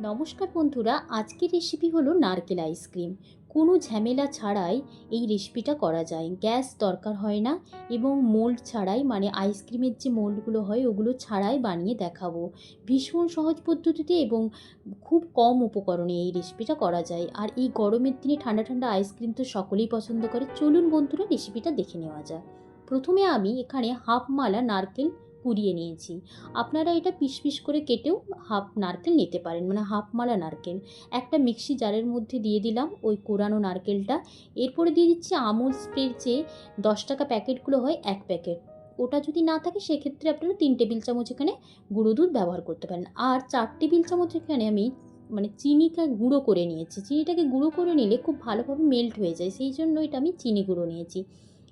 নমস্কার বন্ধুরা, আজকের রেসিপি হলো নারকেল আইসক্রিম কোনো ঝামেলা ছাড়াই এই রেসিপিটা করা যায়। গ্যাস দরকার হয় না এবং মোল্ড ছাড়াই মানে আইসক্রিমের যে মোল্ডগুলো হয়, ওগুলো ছাড়াই বানিয়ে দেখাবো। ভীষণ সহজ পদ্ধতিতে এবং খুব কম উপকরণে এই রেসিপিটা করা যায়। আর এই গরমের দিনে ঠান্ডা ঠান্ডা আইসক্রিম তো সকলেই পছন্দ করে। চলুন বন্ধুরা রেসিপিটা দেখে নেওয়া যাক। প্রথমে আমি এখানে হাফ মালা নারকেল কুড়িয়ে নিয়েছি। আপনারা এটা পিস পিস করে কেটেও হাফ নারকেল নিতে পারেন মানে হাফ মালা নারকেল। একটা মিক্সি জারের মধ্যে দিয়ে দিলাম ওই কোরানো নারকেলটা। এরপরে দিয়ে দিচ্ছি আমুল স্প্রের যে দশ টাকা প্যাকেটগুলো হয় এক প্যাকেট। ওটা যদি না থাকে, সেক্ষেত্রে আপনারা তিন টেবিল চামচ এখানে গুঁড়ো দুধ ব্যবহার করতে পারেন। আর চার টেবিল চামচ এখানে আমি মানে চিনিটা গুঁড়ো করে নিয়েছি। চিনিটাকে গুঁড়ো করে নিলে খুব ভালোভাবে মেল্ট হয়ে যায়। সেই জন্য এটা আমি চিনি গুঁড়ো নিয়েছি।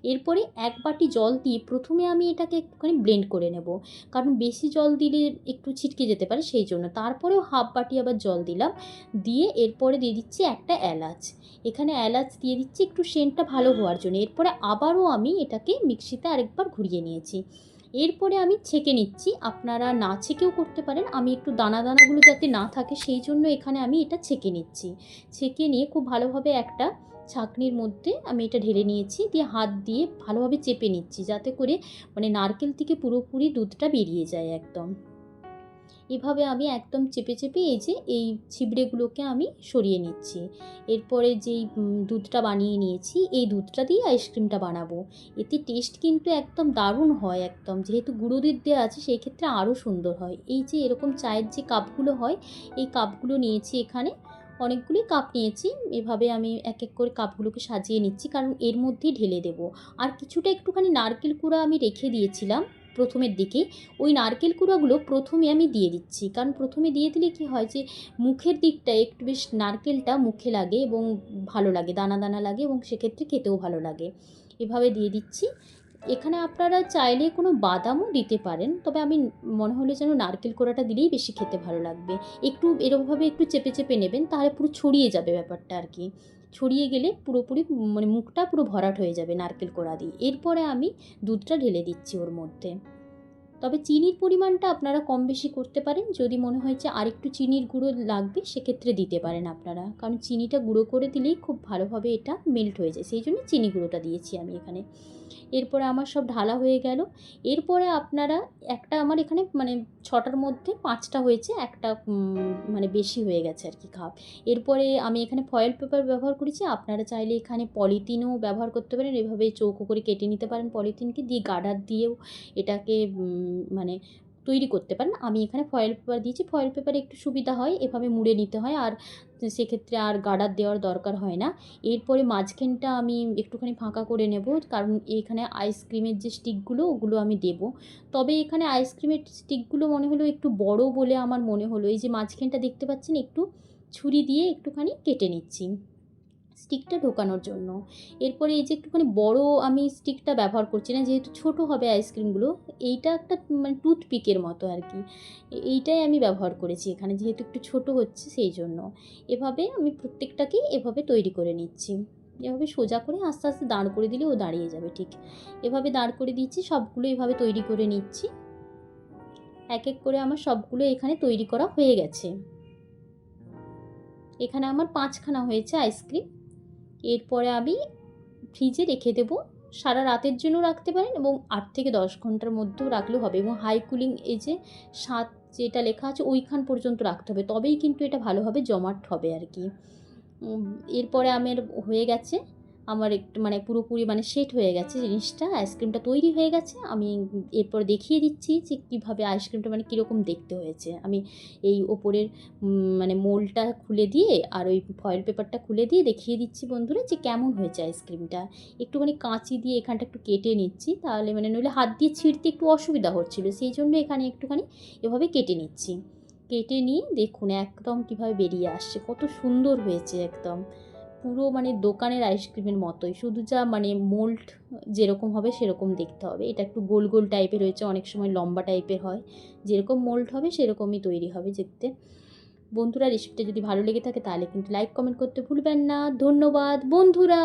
এরপরে এক বাটি জল দিয়ে প্রথমে আমি এটাকে একটুখানি ব্লেন্ড করে নেব। কারণ বেশি জল দিলে একটু ছিটকে যেতে পারে সেই জন্য। তারপরেও হাফ বাটি আবার জল দিলাম। দিয়ে এরপরে দিয়ে দিচ্ছি একটা এলাচ। এখানে এলাচ দিয়ে দিচ্ছি একটু সেন্টটা ভালো হওয়ার জন্য। এরপরে আবারও আমি এটাকে মিক্সিতে আরেকবার ঘুরিয়ে নিয়েছি। এরপরে আমি ছেঁকে নিচ্ছি। আপনারা না ছেঁকেও করতে পারেন। আমি একটু দানা দানাগুলো যাতে না থাকে সেই জন্য এখানে আমি এটা ছেঁকে নিচ্ছি। ছেঁকে নিয়ে খুব ভালোভাবে একটা ছাঁকনির মধ্যে আমি এটা ঢেলে নিয়েছি। দিয়ে হাত দিয়ে ভালোভাবে চেপে নিচ্ছি। যাতে করে মানে নারকেল থেকে পুরোপুরি দুধটা বেরিয়ে যায় একদম। এভাবে আমি একদম চেপে চেপে এই যে এই ছিবড়েগুলোকে আমি সরিয়ে নিচ্ছি। এরপরে যেই দুধটা বানিয়ে নিয়েছি, এই দুধটা দিয়ে আইসক্রিমটা বানাবো। এতে টেস্ট কিন্তু একদম দারুণ হয় একদম। যেহেতু গুঁড়ো দুধ দেওয়া আছে, সেই ক্ষেত্রে আরও সুন্দর হয়। এই যে এরকম চায়ের যে কাপগুলো হয়, এই কাপগুলো নিয়েছি এখানে। অনেকগুলি কাপ নিয়েছি। এভাবে আমি এক এক করে কাপগুলোকে সাজিয়ে নিচ্ছি, কারণ এর মধ্যেই ঢেলে দেব। আর কিছুটা একটুখানি নারকেল কুড়া আমি রেখে দিয়েছিলাম। প্রথমের দিকে, ওই নারকেল কুড়াগুলো প্রথমে আমি দিয়ে দিচ্ছি। কারণ প্রথমে দিয়ে দিলে কি হয় যে, মুখের দিকটা একটু বেশ নারকেলটা মুখে লাগে এবং ভালো লাগে, দানা দানা লাগে এবং সেক্ষেত্রে খেতেও ভালো লাগে। এভাবে দিয়ে দিচ্ছি। এখানে আপনারা চাইলে কোনো বাদামও দিতে পারেন, তবে আমি মনে হলো যেন নারকেল কোড়াটা দিলেই বেশি খেতে ভালো লাগবে। একটু এরকমভাবে একটু চেপে চেপে নেবেন, তাহলে পুরো ছড়িয়ে যাবে ব্যাপারটা আর কি। ছড়িয়ে গেলে পুরোপুরি মানে মুখটা পুরো ভরাট হয়ে যাবে নারকেল কোড়া দিয়ে। এরপরে আমি দুধটা ঢেলে দিচ্ছি ওর মধ্যে। তবে চিনির পরিমাণটা আপনারা কম বেশি করতে পারেন। যদি মনে হয় যে আরেকটু চিনির গুঁড়ো লাগবে, সেক্ষেত্রে দিতে পারেন আপনারা। কারণ চিনিটা গুঁড়ো করে দিলেই খুব ভালোভাবে এটা মেল্ট হয়ে যায়। সেই জন্য চিনি গুঁড়োটা দিয়েছি আমি এখানে। এরপরে আমার সব ঢালা হয়ে গেল। এরপরে আপনারা একটা আমার এখানে মানে ছটার মধ্যে পাঁচটা হয়েছে, একটা মানে বেশি হয়ে গেছে আর কি খাপ এরপরে আমি এখানে ফয়েল পেপার ব্যবহার করেছি, আপনারা চাইলে এখানে পলিথিনও ব্যবহার করতে পারেন, এভাবে চৌকো করে কেটে নিতে পারেন পলিথিনকে দিয়ে গার্ডার দিয়েও এটাকে মানে তৈরি করতে পারেন। আমি এখানে ফয়েল পেপার দিয়েছি ফয়েল পেপারে একটু সুবিধা হয়, এভাবে মুড়ে নিতে হয়, আর সেক্ষেত্রে আর গার্ডার দেওয়ার দরকার হয় না। এরপরে মাঝখানটা আমি একটুখানি ফাঁকা করে নেব, কারণ এখানে আইসক্রিমের যে স্টিকগুলো, ওগুলো আমি দেব। তবে এখানে আইসক্রিমের স্টিকগুলো মনে হলো একটু বড় বলে আমার মনে হলো। এই যে মাঝখানটা দেখতে পাচ্ছেন, একটু ছুরি দিয়ে একটুখানি কেটে নিচ্ছি। স্টিকটা ঢোকানোর জন্য। এরপরে এই যে একটুখানি বড় আমি স্টিকটা ব্যবহার করছি না, যেহেতু ছোট হবে আইসক্রিমগুলো এইটা একটা মানে টুথপিকের মতো আর কি। এইটাই আমি ব্যবহার করেছি এখানে, যেহেতু একটু ছোট হচ্ছে সেই জন্য। এভাবে আমি প্রত্যেকটাকেই এভাবে তৈরি করে নিচ্ছি। এভাবে সোজা করে আস্তে আস্তে দাঁড় করে দিলে ও দাঁড়িয়ে যাবে ঠিক। এভাবে দাঁড় করে দিচ্ছি, সবগুলো এভাবে তৈরি করে নিচ্ছি। এক এক করে আমার সবগুলো এখানে তৈরি করা হয়ে গেছে। এখানে আমার পাঁচখানা হয়েছে আইসক্রিম এরপরে আমি ফ্রিজে রেখে দেবো। সারা রাতের জন্য রাখতে পারেন এবং আট থেকে দশ ঘণ্টার মধ্যেও রাখলেও হবে এবং হাই কুলিং যে সাত যেটা লেখা আছে ওইখান পর্যন্ত রাখতে হবে। তবেই কিন্তু এটা ভালোভাবে জমাট হবে আর কি। এরপরে আমার হয়ে গেছে। আমার একটু মানে পুরোপুরি মানে সেট হয়ে গেছে জিনিসটা, আইসক্রিমটা তৈরি হয়ে গেছে। আমি এরপর দেখিয়ে দিচ্ছি যে কীভাবে আইসক্রিমটা মানে কীরকম দেখতে হয়েছে। আমি এই ওপরের মানে মোলটা খুলে দিয়ে আর ওই ফয়েল পেপারটা খুলে দিয়ে দেখিয়ে দিচ্ছি বন্ধুরা যে কেমন হয়েছে আইসক্রিমটা। একটুখানি কাঁচি দিয়ে এখানটা একটু কেটে নিচ্ছি, তাহলে মানে নইলে হাত দিয়ে ছিঁড়তে একটু অসুবিধা হচ্ছিল, সেই জন্য এখানে একটুখানি এভাবে কেটে নিচ্ছি। কেটে নিয়ে দেখুন একদম কীভাবে বেরিয়ে আসছে, কত সুন্দর হয়েছে একদম। পুরো মানে দোকানের আইসক্রিমের মতোই। শুধু যা মানে মোল্ড যেরকম হবে সেরকম দেখতে হবে। এটা একটু গোল গোল টাইপের রয়েছে অনেক সময় লম্বা টাইপের হয়। যেরকম মোল্ড হবে সেরকমই তৈরি হবে দেখতে। বন্ধুরা রেসিপিটা যদি ভালো লেগে থাকে তাহলে কিন্তু লাইক কমেন্ট করতে ভুলবেন না। ধন্যবাদ, বন্ধুরা!